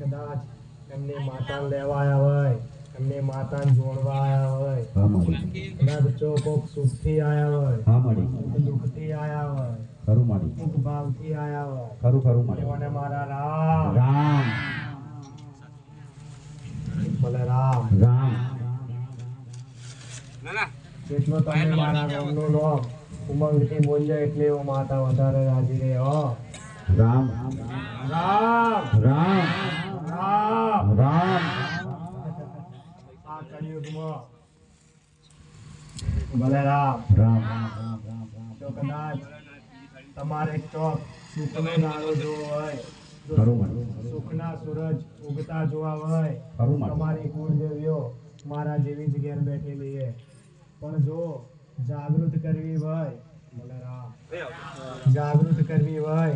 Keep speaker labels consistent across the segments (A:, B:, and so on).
A: કદાચ એમને માતા લેવાયા હોય એમને માતા જોડવા આયા હોય કદાચ જો કોક સુખથી આયા હોય
B: હા
A: દુઃખથી આવ્યા હોય
B: ખરું માડી
A: કોક ભાવથી આયા હોય
B: ખરું ખરું માડી
A: મને મારા રામ.
B: રામ.
A: ભલે રામ.
B: રામ.
A: જેટલો તમે મારા નામનું નામ ઉમંગથી બોલજો એટલે માતા વધારે રાજી રહે હો.
B: રામ
A: રામ.
B: રામ.
A: રામ.
B: રામ
A: કળિયુગમાં ભલે રામ
B: રામ
A: તમારે ચોક સુખનો દાડો જોવો હોય સુખના સૂરજ ઉગતા જોવા હોય તમારી કુળદેવીઓ મારા જેવી જ ઘેર બેઠેલી છે પણ જો જાગૃત કરવી હોય રામ જાગૃત કરવી હોય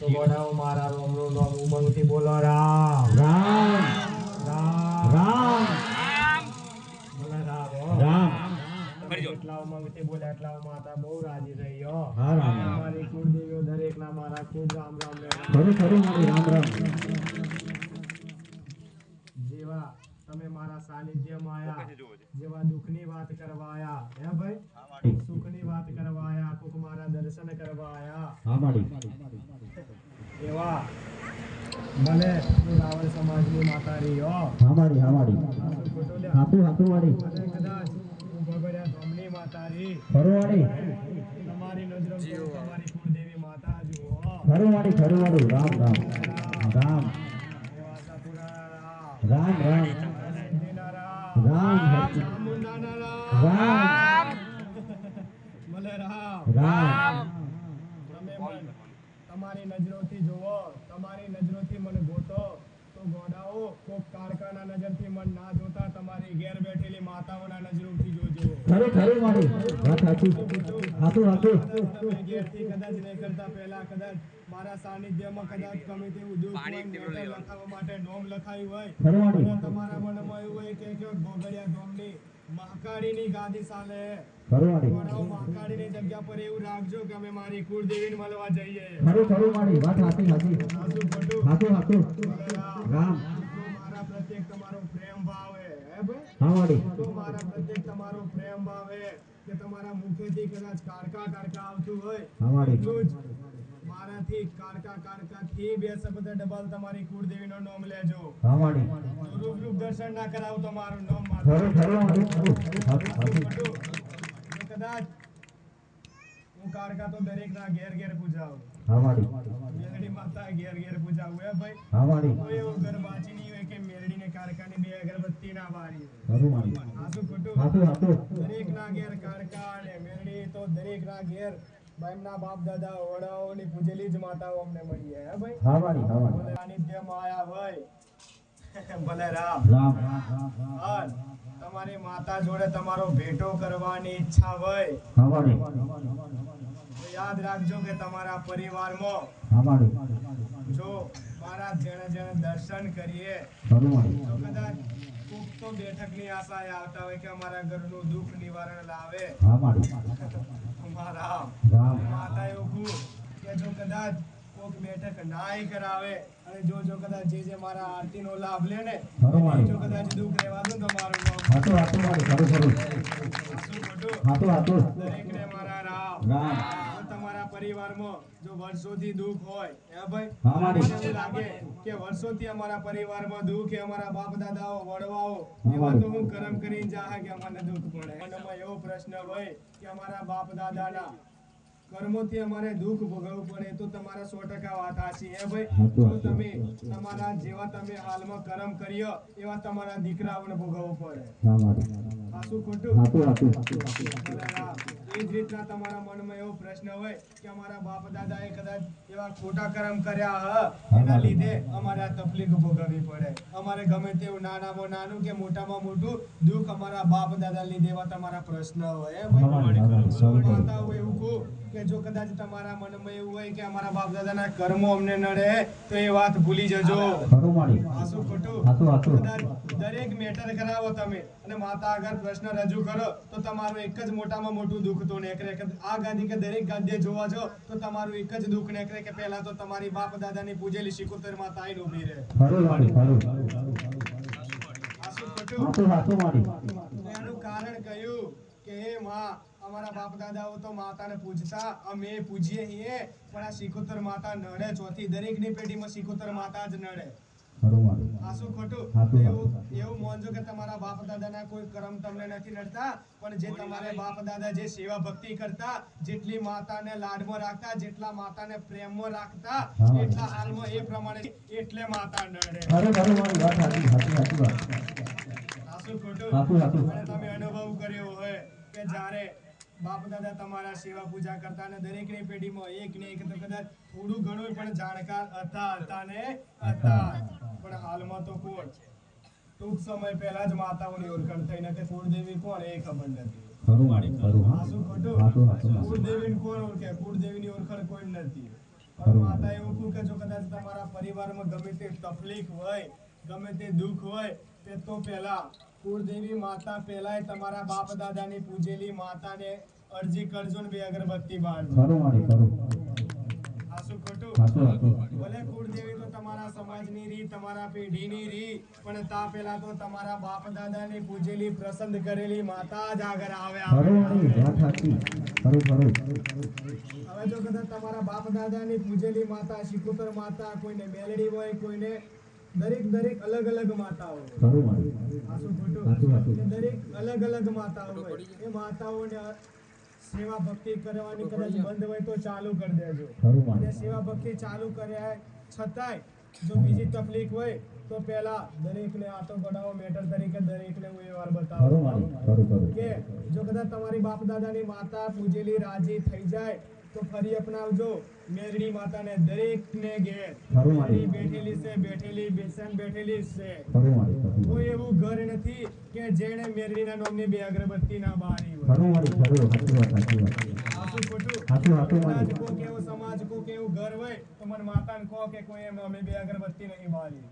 A: તો બોલાવો મારા નામ ઉમંગથી બોલો રામ.
B: રામ.
A: રામ.
B: રામ.
A: રામ.
B: રામ.
A: ઉમંગથી બોલ્યા એટલા માતા બહુ રાજી રહી હો.
B: રામ રામ.
A: મારી કુળદેવીઓ દરેકના મારા ખૂબ રામ રામ
B: ખરું ખરું રામ રામ.
A: જેવા તમે મારા સાનિધ્યમાં આયા જેવા દુઃખની વાત કરવા આયા. હે ભાઈ? સુખની વાત કરવા આયા કોક મારા દર્શન કરવા આયા.
B: હા માડી.
A: એવા. મને રાવણ સમાજની માતા રહી હો.
B: હા માડી હા માડી. હાથું હાથું માડી.
A: કદાચ હું બગડ્યા ગામની માતા રહી
B: ખરું માડી.
A: તમારી નજર તમારી કુળદેવી માતા જુઓ
B: ખરું માડી ખરું માડી. રામ રામ રામ. રામ રામ.
A: રામ રામ. તમારી નજરોથી જુઓ તમારી નજરોથી મને ગોતો તો ગોડાઓ કોક કારકાના નજરથી મન ના જોતા તમારી ઘેર બેઠેલી માતાઓના નજરોથી જોજો.
B: ખરું ખરું મારું વાત સાચું. સાચું
A: સાચું તમે ઘેરથી કદાચ નીકળતા પહેલા કદાચ મારા સાનિધ્યમાં કદાચ ગમે તેવું દુઃખ હોય લખાવવા માટે નોમ લખાયું હોય અને તમારા મનમાં એવું હોય કે કયો ગોગડિયા ગામની મહાકાળીની ગાદી સાલે
B: ખરું માડી
A: ગોડાઓ મહાકાળીની જગ્યા પર એવું રાખજો કે અમે મારી કુળદેવીને મળવા જઈએ.
B: ખરું ખરું માડી વાત સાચી સાચી.
A: સાસુ ખોટું?
B: હાથું હાથું
A: રામ.
B: રામ
A: મારા પ્રત્યેક તમારો પ્રેમ ભાવે હે હે ભાઈ?
B: હા
A: તો મારા પ્રત્યેક તમારો પ્રેમ ભાવે કે તમારા મુખેથી કદાચ કારકા કારકા આવતું હોય. મારાથી કારકા કારકા થી બે શબ્દ ડબલ. તમારી કુળદેવીનો નામ લેજો.
B: રૂપ
A: તો દર્શન ના કરાવ તો મારું નામ કદાચ હું કારકા તો દરેક ના ઘેર ઘેર પૂજાવું.
B: માડી
A: માતા ઘેર ઘેર પૂજાવું. હે ભાઈ કોઈ એવું ઘર બાચી નહીં હોય કે મેલડીને કારકાની બે અગરબત્તી ના વારી હોય. સાસુ ખોટું. દરેક ના ઘેર કારકા અને મેરડી તો દરેક ના ઘેર એમના બાપ દાદા વડાઓની પૂજેલી જ માતાઓ અમને મળી હે ભાઈ
B: હા માડી હા માડી
A: ભલે સાનિધ્યમાં આયા ભલે રામ.
B: રામ
A: અન તમારી માતા જોડે તમારો ભેટો કરવાની ઈચ્છા હોય.
B: હા
A: યાદ રાખજો કે તમારા પરિવારમાં
B: હા માડી
A: જો મારા જેણે જેણે દર્શન કરીએ તો કદાચ કોક તો બેઠકની આશાએ આવતા હોય કે અમારા ઘરનું દુઃખ નિવારણ લાવે.
B: હા
A: મારા
B: રામ.
A: માતા એવું કહું કે જો કદાચ કોક બેઠક નાય કરાવે અને જો જો કદાચ જે જે મારા આરતીનો લાભ લે ને જો કદાચ દુઃખ રહેવા દો તો મારું
B: હાથું હાથું માડી ખરું ખરું હાથું હાથું
A: દરેકને મારા રામ.
B: રામ.
A: પરિવારમાં જો વર્ષોથી દુઃખ હોય હે ભાઈ?
B: હા, મારી.
A: મને એવું લાગે કે વર્ષોથી અમારા પરિવારમાં દુઃખ એ અમારા બાપ દાદાઓ વડવાઓ એવા તો હું કરમ કરીને જાહે કે અમને દુઃખ પડે. મનમાં એવો પ્રશ્ન હોય કે અમારા બાપ દાદાના કર્મોથી અમારે દુઃખ ભોગવવું પડે તો તમારા સો ટકા વાત સાચી હે ભાઈ? જો તમે તમારા જેવા તમે હાલમાં કર્મ કર્યો એવા તમારા દીકરાઓને ભોગવવું પડે. સાચું ખોટું. એ જ રીતના તમારા મનમાં એવો પ્રશ્ન હોય કે અમારા બાપ દાદાએ કદાચ એવા ખોટા કર્મ કર્યા હ એના લીધે અમારે આ તકલીફ ભોગવવી પડે. અમારે ગમે તેવું નાનામાં નાનું કે મોટામાં મોટું દુઃખ અમારા બાપ દાદા લીધે એવા તમારા પ્રશ્ન હોય કહું કે જો કદાચ તમારા મનમાં એવું હોય કે અમારા બાપ દાદાના કર્મો અમને નડે તો એ વાત ભૂલી જજો. હાસું ખોટું. દરેક મેટર કરાવો તમે અને માતા આગળ પ્રશ્ન રજૂ કરો તો તમારું એક જ મોટામાં મોટું દુઃખ બોલતો નેકરે કે આ ગાદી કે દરેક ગાદીએ જોવા જો તો તમારું એક જ દુઃખ નીકળે કે પહેલા તો તમારી બાપ દાદાની પૂજેલી શિકોતર માતા આઈને ઊભી રહે એનું કારણ કહ્યું કે હે માં અમારા બાપ દાદાઓ તો માતાને પૂજતા અમે પૂજીએ છીએ પણ આ શિકોતર માતા નડે ચોથી. દરેકની પેઢીમાં શિકોતર માતા જ નડે. આ શું ખોટું એવું એવું માનજો કે તમારા બાપ દાદાના કોઈ કર્મ તમને નથી નડતા પણ જે તમારે બાપ દાદા જે સેવા ભક્તિ કરતા જેટલી માતાને લાડમાં રાખતા જેટલા માતાને પ્રેમમાં રાખતા એટલા હાલમાં એ પ્રમાણે એટલે માતા નડે.
B: ખરું ખરું વાત સાચી સાચી સાચી વાત.
A: આ શું ખોટું.
B: સાચું સાચું
A: અને તમે અનુભવ કર્યો હોય કે જ્યારે બાપ દાદા તમારા સેવા પૂજા કરતા અને દરેકની પેઢીમાં એક ને એક તો કદાચ થોડું ઘણું પણ જાણકાર હતા હતા. ને હતા. પણ હાલમાં તો કોણ ટૂંક સમય પહેલા જ માતાઓની ઓળખાણ થઈ નથી કુળદેવી કોણ એ ખબર નથી.
B: ખરું વાળી ખરું
A: આ શું ખોટું.
B: હાથું હાથું હાથું.
A: કુળદેવીને કોણ ઓળખે? કુળદેવીની ઓળખાણ કોઈ નથી. પણ માતા એવું કહું કે જો કદાચ તમારા પરિવારમાં ગમે તે તકલીફ હોય ગમે તે દુઃખ હોય તે તો પહેલા કુળદેવી માતા પહેલાય તમારા બાપ દાદાની પૂજેલી માતાને અરજી કરજો ને બે અગરબત્તી બાળજો આ શું ખોટું. ભલે કુળદેવી તો તમારા સમાજની રી તમારા પેઢીની રી પણ તા પહેલા તો તમારા બાપ દાદાની પૂજેલી પ્રસન્ન કરેલી માતા જ આગળ આવે આવે,
B: ખરું વાળી
A: આવે.
B: વાત સાચી ખરું ખરું
A: હવે જો કદાચ તમારા બાપ દાદાની પૂજેલી માતા શિકુતર માતા કોઈને મેલડી હોય કોઈને દરેક દરેક અલગ અલગ માતા હોય.
B: ખરું વાળી
A: આ શું ખોટું?
B: સાચું, સાચું.
A: કે દરેક અલગ અલગ માતાઓ હોય. એ માતાઓને સેવા ભક્તિ કરવાની કદાચ બંધ હોય તો ચાલુ કરી દેજો. અને સેવા ભક્તિ ચાલુ કર્યા છતાંય જો બીજી તકલીફ હોય તો પહેલા દરેકને આટો ગણાવો મેટર તરીકે દરેકને હું એ વાર બતાવું. કે જો કદાચ તમારી બાપ દાદાની માતા પૂજેલી રાજી થઈ જાય તો ફરી અપનાવજો. મેરડી માતાને દરેકને ઘેર. બેઠેલી છે બેઠેલી બેસન બેઠેલી છે. કોઈ એવું ઘર નથી કે જેણે મેરડીના નામની બે અગરબત્તી ના બારી હોય.
B: સાચું
A: ખોટું?
B: સાચું સાચું
A: કદાચ
B: વાળી
A: કોક એવો સમાજ કોક એવું ઘર હોય તો મને માતાને કહો કે કોઈ એમ અમે બે અગરબત્તી નહીં.
B: બાળી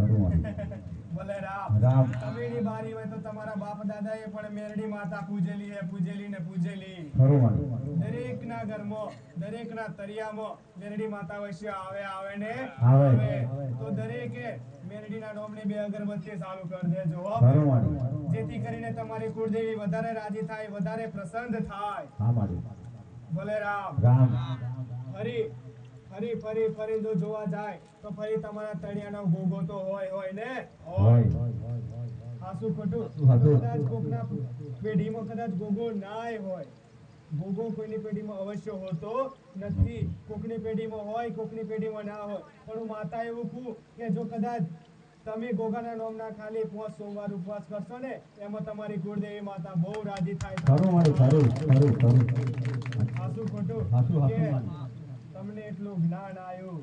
A: ભલે રામ. તમેની બારી હોય તો તમારા બાપ દાદાએ પણ મેરડી માતા પૂજેલી હે પૂજેલી. ને પૂજેલી
B: ખરું વાળી
A: દરેકના ઘરમાં દરેકના તરિયામાં મેરડી માતા વૈશ્ય આવે આવે ને?
B: આવે.
A: તો દરેકે મેરડીના નામની બે અગરબત્તી ચાલુ કરી દેજો. જેથી કરીને તમારી કુળદેવી વધારે રાજી થાય વધારે પ્રસન્ન થાય. ભલે રામ.
B: રામ.
A: ફરી ફરી ફરી ફરી જો જોવા જાય તો ફરી તમારા તળિયાનો ગોગો તો હોય હોય ને?
B: હોય.
A: હાસુ ખોટું. કદાચ કોકના પેઢીમાં કદાચ ગોગો નાય હોય. ગોગો કોઈની પેઢીમાં અવશ્ય હોતો નથી. કોકની પેઢીમાં હોય કોકની પેઢીમાં ના હોય. પણ હું માતા એવું કહું કે જો કદાચ તમે ગોગાના નામના ખાલી પાંચ સોમવાર ઉપવાસ કરશો ને એમાં તમારી કુળદેવી માતા બહુ રાજી થાય.
B: ખરું ખરું ખરું ખરું
A: ખોટું. તમને એટલું જ્ઞાન આવ્યું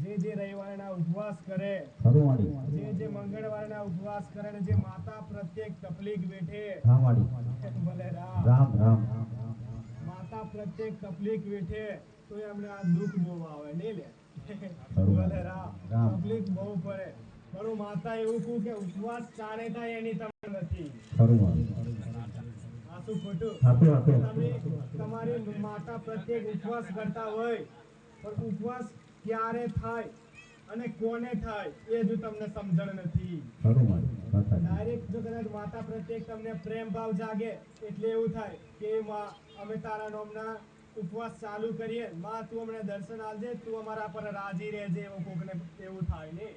A: જે જે રવિવારના ઉપવાસ કરે જે જે મંગળવારના ઉપવાસ કરે ને જે માતા પ્રત્યેક તકલીફ બેઠે ભલે રામ.
B: રામ
A: માતા પ્રત્યેક તકલીફ વેઠે તો એમને આ દુઃખ બહુ આવે નહીં લે? ભલે રામ. તકલીફ બહુ પડે. પણ માતા એવું કહું કે ઉપવાસ ચાલે થાય એની તમે નથી. આ શું ખોટું. તમે તમારી માતા પ્રત્યેક ઉપવાસ કરતા હોય પણ ઉપવાસ ક્યારે થાય અને કોને થાય એ જો તમને સમજણ નથી. ડાયરેક્ટ જો કદાચ માતા પ્રત્યે તમને પ્રેમ ભાવ જાગે એટલે એવું થાય કે માં અમે તારા નામના ઉપવાસ ચાલુ કરીએ. માં તું અમને દર્શન આપજે તું અમારા પર રાજી રહેજે એવું કોકને એવું થાય ને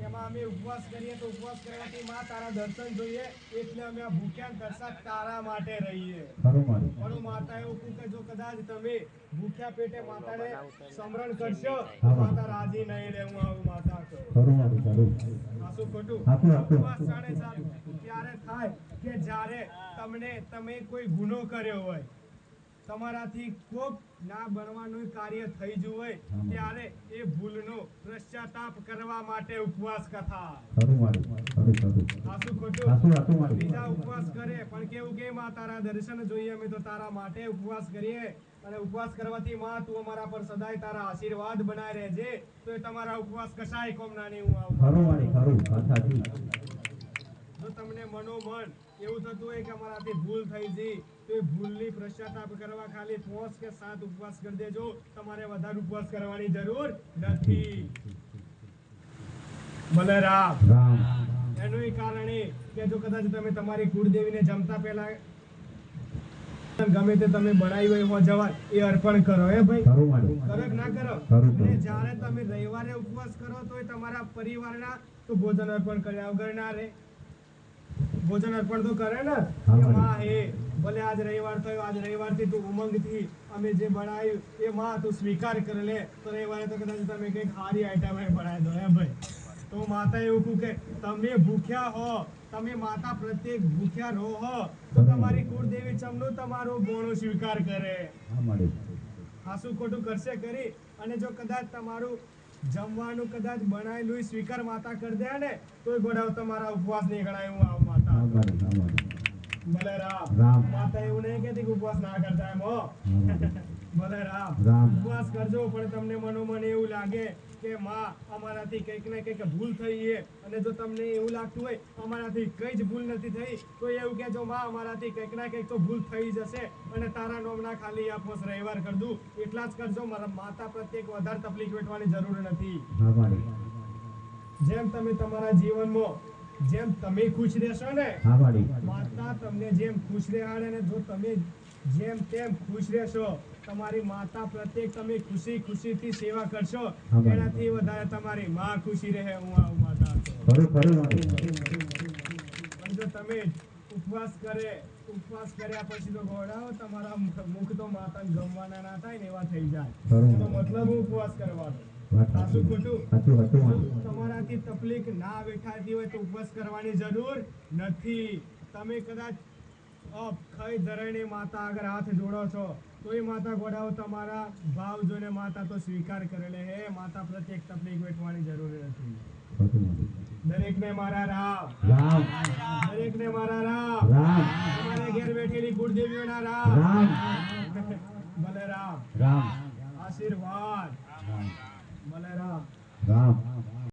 A: એમાં અમે ઉપવાસ કરીએ તો ઉપવાસ કરવાથી માં તારા દર્શન જોઈએ એટલે અમે આ ભૂખ્યા દર્શક તારા માટે રહીએ. પણ માતા એવું કહું કે જો કદાચ તમે ભૂખ્યા પેટે માતાને સમરણ કરશો માતા રાજી નહીં રહે હું આવું માતા ખોટું. ઉપવાસ જાણે ત્યારે થાય કે જ્યારે તમને તમે કોઈ ગુનો કર્યો હોય તમારાથી કોક ના બનવાનું કાર્ય થઈ જવું હોય ત્યારે એ ભૂલનો પશ્ચાતાપ કરવા માટે ઉપવાસ કથા. બીજા ઉપવાસ કરે પણ કેવું કે માં તારા દર્શન જોઈએ અમે તો તારા માટે ઉપવાસ કરીએ. અને ઉપવાસ કરવાથી માં તું અમારા પર સદાય તારા આશીર્વાદ બનાય રહેજે. તો એ તમારા ઉપવાસ કશાય કોમ નાની હું આવું. જો તમને મનોમન એવું થતું હોય કે અમારાથી ભૂલ થઈ ગઈ તો એ ભૂલની પશ્ચાતાપ કરવા ખાલી પોસ કે સાત ઉપવાસ કરી દેજો. તમારે વધારે ઉપવાસ કરવાની જરૂર નથી. બલરામ.
B: રામ.
A: એનું એ કારણ એ કે જો કદાચ તમે તમારી કુળદેવીને જમતા પહેલા ગમે તે તમે બનાવી હોય હો જવાર એ અર્પણ કરો હે ભાઈ? કરો ના કરો. અને જ્યારે તમે રવિવારે ઉપવાસ કરો તો તમારા પરિવારના તો ભોજન અર્પણ કર્યા વગર ના રહે. ભોજન અર્પણ તો કરે ને? કે માં હે ભલે આજ રવિવાર થયો આજ રવિવારથી તું ઉમંગથી અમે જે બનાવ્યું એ માં તું સ્વીકાર કરી લે. તો રવિવારે તો કદાચ તમે કંઈક સારી આઈટમ બનાવી દો હે ભાઈ. તો માતા એવું કહું કે તમે ભૂખ્યા હો તમે માતા પ્રત્યેક ભૂખ્યા રહો. હો. તો તમારી કુળદેવી ચમનું તમારું બોણું સ્વીકાર કરે.
B: હાસું
A: હાસુ ખોટું કરશે કરી અને જો કદાચ તમારું જમવાનું કદાચ બનાવેલું સ્વીકાર માતા કરી દે ને તોય ગોડાવ તમારા ઉપવાસ નહીં ગણાય હું આવું.
B: હા માડી
A: ભલે રામ. માતા એવું નહીં કહેતી કે ઉપવાસ ના કરતા એમ હો. રામ. ઉપવાસ કરજો પણ તમને મનોમન એવું લાગે કે માં અમારાથી કંઈક ને કંઈક ભૂલ થઈ છે. અને જો તમને એવું લાગતું હોય અમારાથી કઈ જ ભૂલ નથી થઈ તો એવું કહેજો માં અમારાથી કંઈક ના કંઈક તો ભૂલ થઈ જશે. અને તારા નોમના ખાલી આપોસ રવિવાર કર દઉં. એટલા જ કરજો મારા માતા પ્રત્યે વધારે તકલીફ વેઠવાની જરૂર નથી. જેમ તમે તમારા જીવનમાં જેમ તમે ખુશ રહેશો ને માતા તમને જેમ ખુશ રહેવાડે ને જો તમે જેમ તેમ ખુશ રહેશો તમારી માતા પ્રત્યે તમે ખુશી ખુશીથી સેવા કરશો એનાથી વધારે તમારી માં ખુશી રહે હું આવું માતા પણ જો તમે ઉપવાસ કરે ઉપવાસ કર્યા પછી તો ગોળાઓ તમારા મુખ તો માતા ગમવાના ના થાય ને એવા થઈ જાય. મતલબ ઉપવાસ કરવાનો તમારાથી તકલીફ ના વેઠાતી હોય તો ઉપવાસ કરવાની જરૂર નથી. તમે કદાચ ખઈ ધરણી માતા આગળ હાથ જોડો છો તો એ માતા ગોડાઓ તમારા ભાવ જોઈને માતા તો સ્વીકાર કરેલે હે. માતા પ્રત્યેક તકલીફ વેઠવાની જરૂર નથી. દરેકને મારા રામ.
B: રામ.
A: દરેકને મારા રામ.
B: રામ.
A: તમારે ઘેર બેઠેલી ગુરુદેવીઓના રામ.
B: રામ.
A: ભલે રામ.
B: રામ.
A: આશીર્વાદ.
B: રામ.